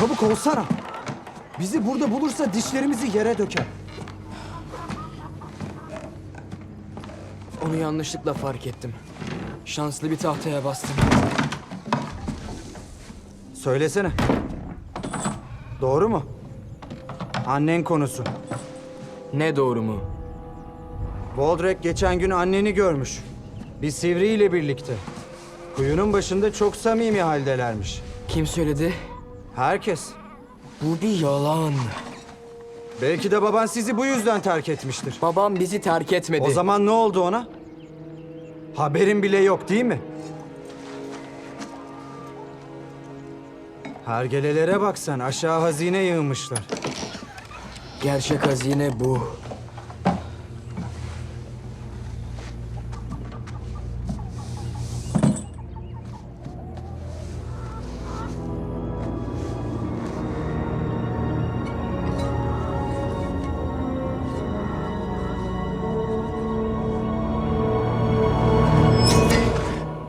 Çabuk olsana. Bizi burada bulursa dişlerimizi yere döker. Onu yanlışlıkla fark ettim. Şanslı bir tahtaya bastım. Söylesene. Doğru mu? Annen konusu. Ne doğru mu? Voldrek geçen gün anneni görmüş. Bir sivriyle birlikte. Kuyunun başında çok samimi haldelermiş. Kim söyledi? Herkes. Bu bir yalan. Belki de baban sizi bu yüzden terk etmiştir. Babam bizi terk etmedi. O zaman ne oldu ona? Haberin bile yok değil mi? Hergelelere bak sen aşağı hazine yığmışlar. Gerçek hazine bu.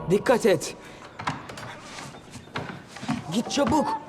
Dikkat et. Git çabuk.